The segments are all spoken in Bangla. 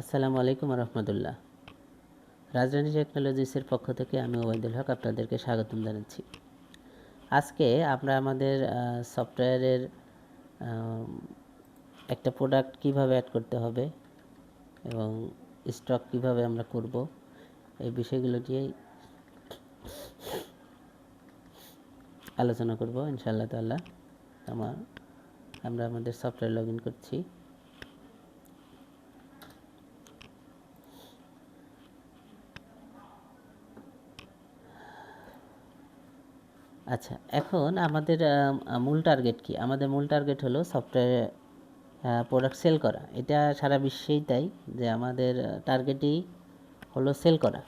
আসসালামু আলাইকুম রহমতুল্লাহ। রাজরানী টেকনোলজিসের পক্ষ থেকে আমি ওবায়দুল হক আপনাদেরকে স্বাগতম জানাচ্ছি। আজকে আমরা আমাদের সফটওয়্যারের একটা প্রোডাক্ট কীভাবে অ্যাড করতে হবে এবং স্টক কীভাবে আমরা করব, এই বিষয়গুলো নিয়েই আলোচনা করব, ইনশাআল্লাহ তাআলা। আমার, আমরা আমাদের সফটওয়্যার লগ ইন করছি। আচ্ছা এখন আমাদের মূল টার্গেট কি? আমাদের মূল টার্গেট হলো সফটওয়্যার প্রোডাক্ট সেল করা। এটা সারা বিশ্বেই তাই যে আমাদের টার্গেটই হলো সেল করা।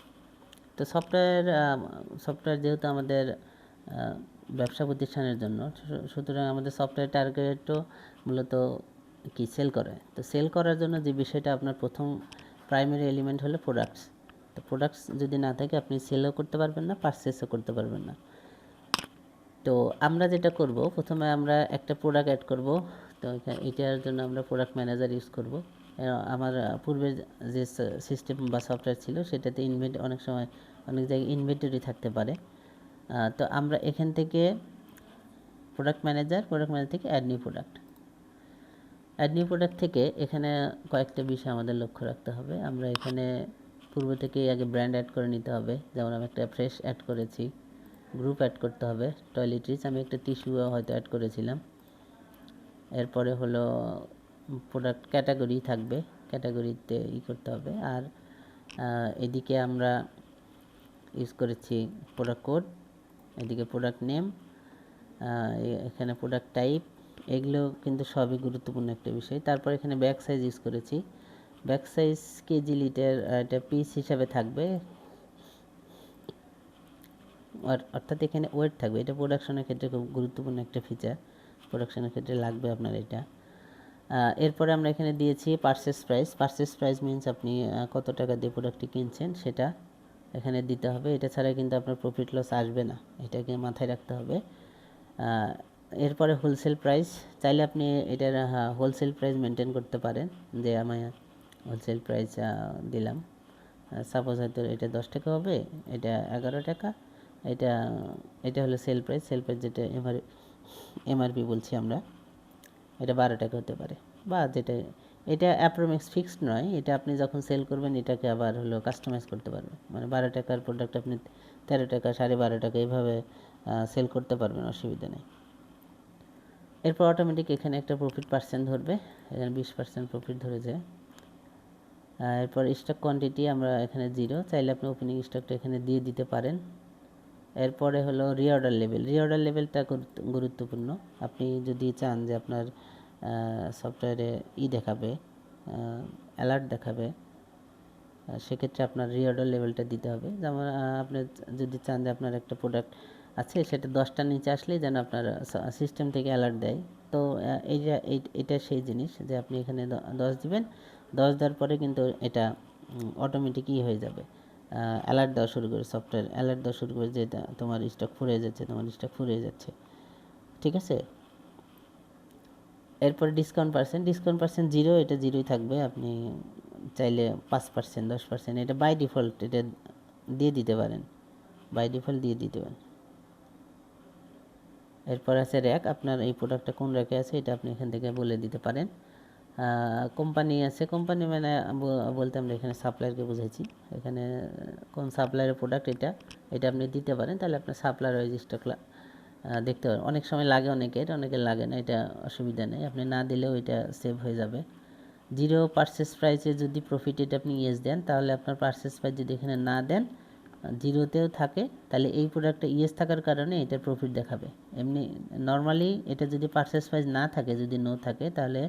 তো সফটওয়্যার সফটওয়্যার যেহেতু আমাদের ব্যবসা প্রতিষ্ঠানের জন্য সুতরাং আমাদের সফটওয়্যার টার্গেটও মূলত কি? সেল করে। তো সেল করার জন্য যে বিষয়টা আপনার প্রথম প্রাইমারি এলিমেন্ট হলো প্রোডাক্টস তো প্রোডাক্টস যদি না থাকে, আপনি সেলও করতে পারবেন না পারচেসও করতে পারবেন না। তো আমরা যেটা করব, প্রথমে আমরা একটা প্রোডাক্ট অ্যাড করব। তো এটার জন্য আমরা প্রোডাক্ট ম্যানেজার ইউজ করব। আমার পূর্বের যে সিস্টেম বা সফটওয়্যার ছিল, সেটাতে ইনভেন্ট অনেক সময় অনেক জায়গায় ইনভেন্টরি থাকতে পারে। তো আমরা এখান থেকে প্রোডাক্ট ম্যানেজার প্রোডাক্ট ম্যানেজার থেকে add new product add new product থেকে এখানে কয়েকটা বিষয় আমাদের লক্ষ্য রাখতে হবে। আমরা এখানে পূর্ব থেকে আগে ব্র্যান্ড অ্যাড করে নিতে হবে। যেমন আমি একটা ফ্রেশ অ্যাড করেছি। গ্রুপ অ্যাড করতে হবে। টয়লেট্রিজ আমি একটা টিস্যু হয়তো অ্যাড করেছিলাম। এরপরে হলো প্রোডাক্ট ক্যাটাগরি থাকবে। ক্যাটাগরিতে ই করতে হবে। আর এদিকে আমরা ইউজ করেছি প্রোডাক্ট কোড এদিকে প্রোডাক্ট নেম এখানে প্রোডাক্ট টাইপ এগুলো কিন্তু সবই গুরুত্বপূর্ণ একটা বিষয়। তারপর এখানে ব্যাক সাইজ ইউজ করেছি। Pack size K G litre এটা পিস হিসাবে থাকবে। অর্থাৎ এখানে ওয়েট থাকবে। এটা প্রোডাকশনের ক্ষেত্রে খুব গুরুত্বপূর্ণ একটা ফিচার প্রোডাকশনের ক্ষেত্রে লাগবে আপনার এটা। এরপরে আমরা এখানে দিয়েছি purchase price purchase price means আপনি কত টাকা দিয়ে প্রোডাক্টটি কিনছেন সেটা এখানে দিতে হবে। এটা ছাড়া কিন্তু আপনার প্রফিট লস আসবে না। এটাকে মাথায় রাখতে হবে। এরপরে হোলসেল প্রাইস চাইলে আপনি এটার হোলসেল প্রাইস মেনটেন করতে পারেন। যে আমি হোলসেল প্রাইস দিলাম। সাপোজ হয়তো এটা দশ টাকা হবে, এটা এগারো টাকা। এটা এটা হলো সেল প্রাইস সেল প্রাইস যেটা এমআর এমআরপি বলছি আমরা এটা বারো টাকা হতে পারে। বা যেটা এটা অ্যাপ্রোমিক্স ফিক্সড নয় এটা আপনি যখন সেল করবেন এটাকে আবার হলো কাস্টমাইজ করতে পারবেন। মানে বারো টাকার প্রোডাক্ট আপনি তেরো টাকা সাড়ে বারো টাকা এইভাবে সেল করতে পারবেন অসুবিধা নেই। এরপর অটোমেটিক এখানে একটা প্রফিট পার্সেন্ট ধরবে এখানে বিশ পার্সেন্ট প্রফিট ধরেছে। আহ, এরপর স্টক কোয়ান্টিটি আমরা এখানে জিরো চাইলে আপনি ওপেনিং স্টকটা এখানে দিয়ে দিতে পারেন। এরপরে হলো রিঅর্ডার লেভেল রিঅর্ডার লেভেলটা গুরুত্ব- গুরুত্বপূর্ণ। আপনি যদি চান যে আপনার সফটওয়্যারে ই দেখাবে অ্যালার্ট দেখাবে সেক্ষেত্রে আপনার রিঅর্ডার লেভেলটা দিতে হবে। যেমন আপনি যদি চান যে আপনার একটা প্রোডাক্ট আছে, সেটা দশটার নিচে আসলেই যেন আপনার সিস্টেম থেকে অ্যালার্ট দেয়। তো এই- এটা সেই জিনিস যে আপনি এখানে দশ দিবেন। দশ দেওয়ার পরে কিন্তু এটা অটোমেটিক ই হয়ে যাবে। অ্যালার্ট দেওয়া শুরু করে সফটওয়্যার অ্যালার্ট দেওয়া শুরু করে যে তোমার স্টক ফুরিয়ে যাচ্ছে, তোমার স্টক ফুরিয়ে যাচ্ছে। ঠিক আছে? এরপর discount percent discount percent zero এটা জিরোই থাকবে। আপনি চাইলে পাঁচ পার্সেন্ট দশ পার্সেন্ট এটা বাই ডিফল্ট এটা দিয়ে দিতে পারেন। বাই ডিফল্ট দিয়ে দিতে পারেন। এরপর আছে র্যাক আপনার এই প্রোডাক্টটা কোন র্যাকে আছে, এটা আপনি এখান থেকে বলে দিতে পারেন। কোম্পানি আছে। কোম্পানি মানে বলতে আমরা এখানে সাপ্লায়ারকে বুঝেছি এখানে কোন সাপ্লায়ারের প্রোডাক্ট এটা এটা আপনি দিতে পারেন, তাহলে আপনার সাপ্লায়ার ওয়াইজ স্টক দেখতে পারেন। অনেক সময় লাগে অনেকের অনেকের লাগে না, এটা অসুবিধা নেই। আপনি না দিলেও এটা সেভ হয়ে যাবে। জিরো পার্সেস প্রাইসে যদি প্রফিট এটা আপনি ইয়েস দেন, তাহলে আপনার পারচেস প্রাইস যদি এখানে না দেন জিরোতেও থাকে, তাহলে এই প্রোডাক্টটা ইয়েস থাকার কারণে এটা প্রফিট দেখাবে। এমনি নর্মালি এটা যদি পার্সেস প্রাইস না থাকে, যদি নো থাকে, তাহলে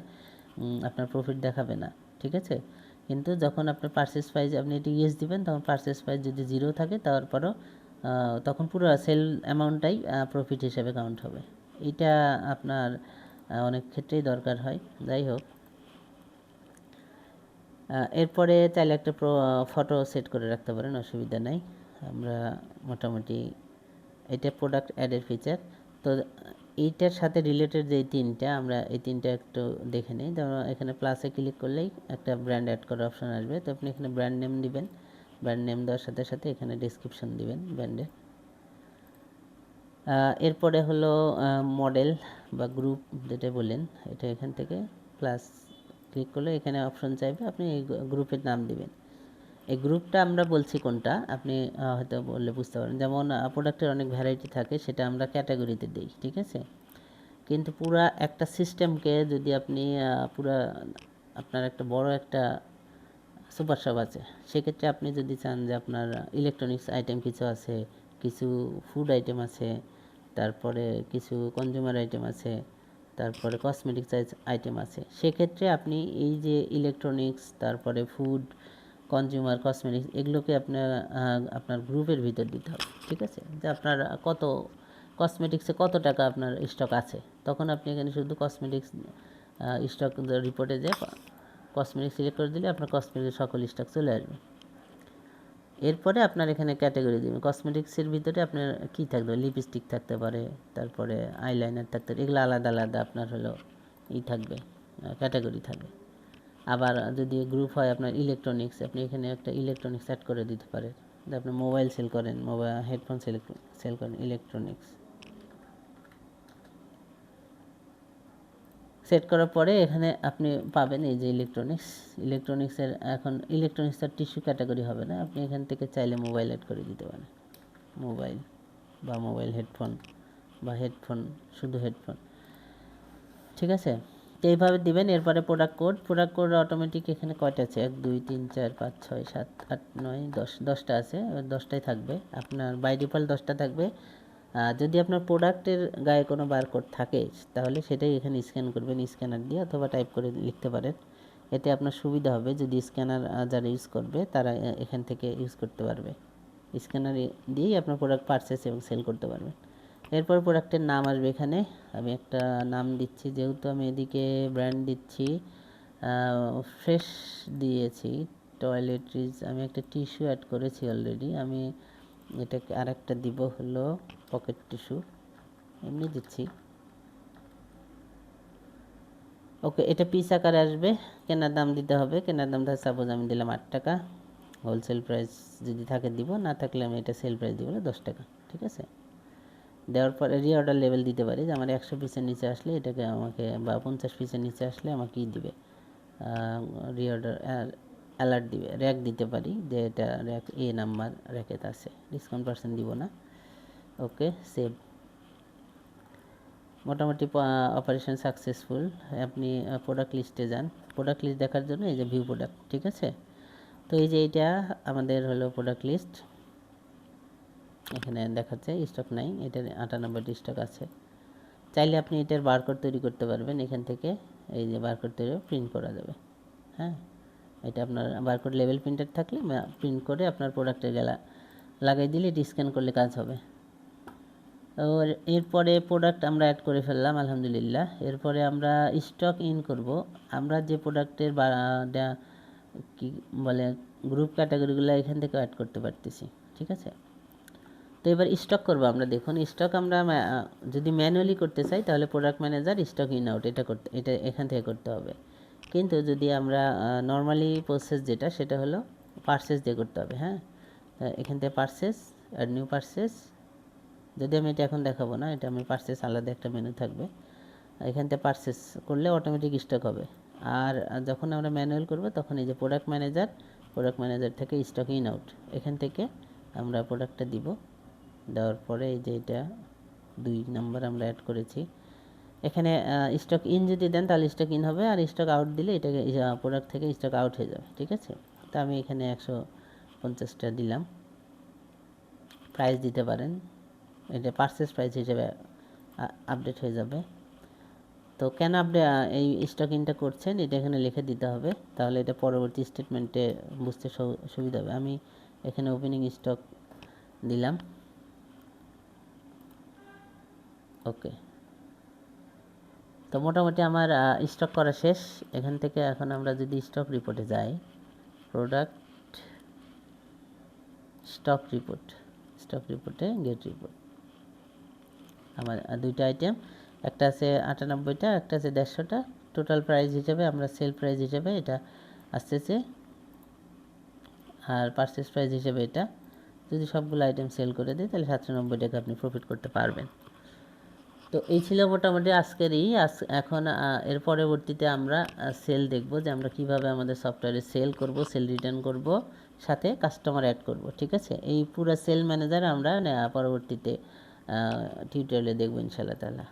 আপনার প্রফিট দেখাবে না, ঠিক আছে? কিন্তু যখন আপনার পার্সেস প্রাইস আপনি এটি ইয়েস দিবেন, তখন পার্সেস প্রাইস যদি জিরো থাকে, তারপরও তখন পুরো সেল অ্যামাউন্টটাই প্রফিট হিসেবে কাউন্ট হবে। এটা আপনার অনেক ক্ষেত্রেই দরকার হয়, যাই হোক। এরপরে চাইলে একটা ফটো সেট করে রাখতে পারেন, অসুবিধা নাই। আমরা মোটামুটি, এটা প্রোডাক্ট অ্যাডের ফিচার তো এইটার সাথে রিলেটেড যে তিনটা, আমরা এই তিনটা একটু দেখে নিই। যেমন এখানে প্লাসে ক্লিক করলেই একটা ব্র্যান্ড অ্যাড করার অপশন আসবে। তো আপনি এখানে ব্র্যান্ড নেম দিবেন। ব্র্যান্ড নেম দেওয়ার সাথে সাথে এখানে ডিসক্রিপশন দিবেন ব্র্যান্ডের এরপরে হলো মডেল বা গ্রুপ যেটা বললেন, এটা এখান থেকে প্লাস ক্লিক করলে এখানে অপশন চাইবে। আপনি এই গ্রুপের নাম দিবেন। এই গ্রুপটা আমরা বলছি কোনটা, আপনি হয়তো বললে বুঝতে পারেন। যেমন প্রোডাক্টের অনেক ভ্যারাইটি থাকে, সেটা আমরা ক্যাটাগরিতে দিই, ঠিক আছে? কিন্তু পুরা একটা সিস্টেমকে যদি আপনি পুরা আপনার একটা বড় একটা সুপার শপ আছে, সেক্ষেত্রে আপনি যদি চান যে আপনার ইলেকট্রনিক্স আইটেম কিছু আছে, কিছু ফুড আইটেম আছে, তারপরে কিছু কনজিউমার আইটেম আছে, তারপরে কসমেটিক্স আইটেম আছে, সেক্ষেত্রে আপনি এই যে ইলেকট্রনিক্স তারপরে ফুড কনজিউমার কসমেটিক্স এগুলোকে আপনার আপনার গ্রুপের ভিতর দিতে হবে, ঠিক আছে? যে আপনার কত কসমেটিক্সে কত টাকা আপনার স্টক আছে? তখন আপনি এখানে শুধু কসমেটিক্স স্টক রিপোর্টে যে কসমেটিক্স সিলেক্ট করে দিলে আপনার কসমেটিক্স সকল স্টক চলে আসবে। এরপরে আপনার এখানে ক্যাটাগরি দিবেন কসমেটিক্সের ভিতরে আপনার কী থাকতে পারে? লিপস্টিক থাকতে পারে, তারপরে আইলাইনার থাকতে পারে, এগুলো আলাদা আলাদা আপনার হলো ই থাকবে ক্যাটাগরি থাকবে। আবার যদি গ্রুপ হয় আপনার ইলেকট্রনিক্স আপনি এখানে একটা ইলেকট্রনিক্স অ্যাড করে দিতে পারেন। আপনি মোবাইল সেল করেন মোবাইল হেডফোন সেল সেল করেন ইলেকট্রনিক্স সেট করার পরে এখানে আপনি পাবেন এই যে ইলেকট্রনিক্স ইলেকট্রনিক্সের এখন ইলেকট্রনিক্স ইলেকট্রনিক্সের টিস্যু ক্যাটাগরি হবে না, আপনি এখান থেকে চাইলে মোবাইল অ্যাড করে দিতে পারেন। মোবাইল বা মোবাইল হেডফোন বা হেডফোন শুধু হেডফোন ঠিক আছে? এইভাবে দিবেন, এরপরে product code product code automatic এখানে কয়টা আছে? এক, দুই, তিন, চার, পাঁচ, ছয়, সাত, আট, নয়, দশ, দশটা আছে দশটাই থাকবে। আপনার বাই ডিফল্ট দশটা থাকবে। যদি আপনার প্রোডাক্টের গায়ে কোনো বারকোড থাকে, তাহলে সেটাই এখানে স্ক্যান করবেন স্ক্যানার দিয়ে অথবা টাইপ করে লিখতে পারেন। এতে আপনার সুবিধা হবে, যদি স্ক্যানার যারা ইউজ করবে, তারা এখান থেকে ইউজ করতে পারবে। স্ক্যানার দিয়েই আপনার প্রোডাক্ট পারচেস এবং সেল করতে পারবেন এরপর প্রোডাক্টের নাম আসবে এখানে। আমি একটা নাম দিচ্ছি, যেহেতু আমি এদিকে ব্র্যান্ড দিচ্ছি ফ্রেশ দিয়েছি টয়লেট্রিজ আমি একটা টিস্যু অ্যাড করেছি অলরেডি আমি এটাকে আর একটা দিব হলো পকেট টিস্যু এমনি দিচ্ছি। ওকে, এটা পিস আকারে আসবে। কেনার দাম দিতে হবে। কেনার দাম ধর সাপোজ আমি দিলাম আট টাকা। হোলসেল প্রাইস যদি থাকে দিব, না থাকলে আমি এটা সেল প্রাইস দিব দশ টাকা। ঠিক আছে? দেওয়ার পরে রিঅর্ডার লেভেল দিতে পারি যে আমার একশো পিসের নিচে আসলে এটাকে আমাকে বা পঞ্চাশ পিসের নিচে আসলে আমাকে ই দিবে। রিঅর্ডার অ্যালার্ট দিবে। র্যাক দিতে পারি যে এটা র্যাক এ নাম্বার র্যাকেত আছে। ডিসকাউন্ট পার্সেন্ট দিব না। ওকে সেভ মোটামুটি অপারেশন সাকসেসফুল আপনি প্রোডাক্ট লিস্টে যান। প্রোডাক্ট লিস্ট দেখার জন্য এই যে ভিউ প্রোডাক্ট ঠিক আছে? তো এই যে এইটা আমাদের হলো প্রোডাক্ট লিস্ট এখানে দেখাচ্ছে স্টক নাই, এটার আটানব্বইটি স্টক আছে। চাইলে আপনি এটার বারকোড তৈরি করতে পারবেন, এখান থেকে এই যে বারকোড তৈরি প্রিন্ট করা যাবে। হ্যাঁ? এটা আপনার বারকোড লেভেল প্রিন্টার থাকলে প্রিন্ট করে আপনার প্রোডাক্টের গেলা, লাগাই দিলে এটি স্ক্যান করলে কাজ হবে। আর এরপরে প্রোডাক্ট আমরা অ্যাড করে ফেললাম, আলহামদুলিল্লাহ। এরপরে আমরা স্টক ইন করব। আমরা যে প্রোডাক্টের বা কি বলে গ্রুপ ক্যাটাগরিগুলো এখান থেকে অ্যাড করতে পারতেছি, ঠিক আছে? তো এবার স্টক করব আমরা। দেখুন স্টক আমরা যদি ম্যানুয়ালি করতে চাই, তাহলে product manager stock in out এটা করতে, এটা এখান থেকে করতে হবে। কিন্তু যদি আমরা নর্মালি প্রসেস যেটা, সেটা হলো পার্সেস দিয়ে করতে হবে হ্যাঁ? এখান থেকে পার্সেস আর নিউ পার্সেস যদি আমি এটা এখন দেখাবো না, এটা আমি পার্সেস আলাদা একটা মেনু থাকবে। এখান থেকে পার্সেস করলে অটোমেটিক স্টক হবে। আর যখন আমরা ম্যানুয়াল করব, তখন এই যে প্রোডাক্ট ম্যানেজার প্রোডাক্ট ম্যানেজার থেকে স্টক ইন আউট এখান থেকে আমরা প্রোডাক্টটা দিব। দেওয়ার পরে এই যে এটা দুই নাম্বার আমরা অ্যাড করেছি। এখানে স্টক ইন যদি দেন তাহলে স্টক ইন হবে আর স্টক আউট দিলে এটাকে প্রোডাক্ট থেকে স্টক আউট হয়ে যাবে, ঠিক আছে? তা আমি এখানে একশো পঞ্চাশটা দিলাম। প্রাইস দিতে পারেন। এটা পার্সেস প্রাইস হিসেবে আপডেট হয়ে যাবে। তো কেন আপনি এই স্টক ইনটা করছেন? এটা এখানে লিখে দিতে হবে। তাহলে এটা পরবর্তী স্টেটমেন্টে বুঝতে সুবিধা হবে। আমি এখানে ওপেনিং স্টক দিলাম। ওকে তো মোটামুটি আমার স্টক করা শেষ। এখান থেকে এখন আমরা যদি স্টক রিপোর্টে যাই প্রোডাক্ট স্টক রিপোর্ট স্টক রিপোর্টে গেট রিপোর্ট আমার দুইটা আইটেম একটা আছে আটানব্বইটা, একটা আছে দেড়শোটা। টোটাল প্রাইস হিসাবে আমরা সেল প্রাইস হিসাবে এটা আসতেছে। আর পারচেস প্রাইস হিসেবে এটা, যদি সবগুলো আইটেম সেল করে দিই, তাহলে সাতশো নব্বই টাকা আপনি প্রফিট করতে পারবেন। তো এই ছিল মোটামুটি আজকেরই। আজ, এখন এর পরবর্তীতে আমরা সেল দেখব যে আমরা কীভাবে আমাদের সফটওয়্যারে সেল করব সেল রিটার্ন করব, সাথে কাস্টমার অ্যাড করব, ঠিক আছে? এই পুরো সেল ম্যানেজার আমরা পরবর্তীতে টিউটোরিয়ালে দেখব ইনশাআল্লাহ তাআলা।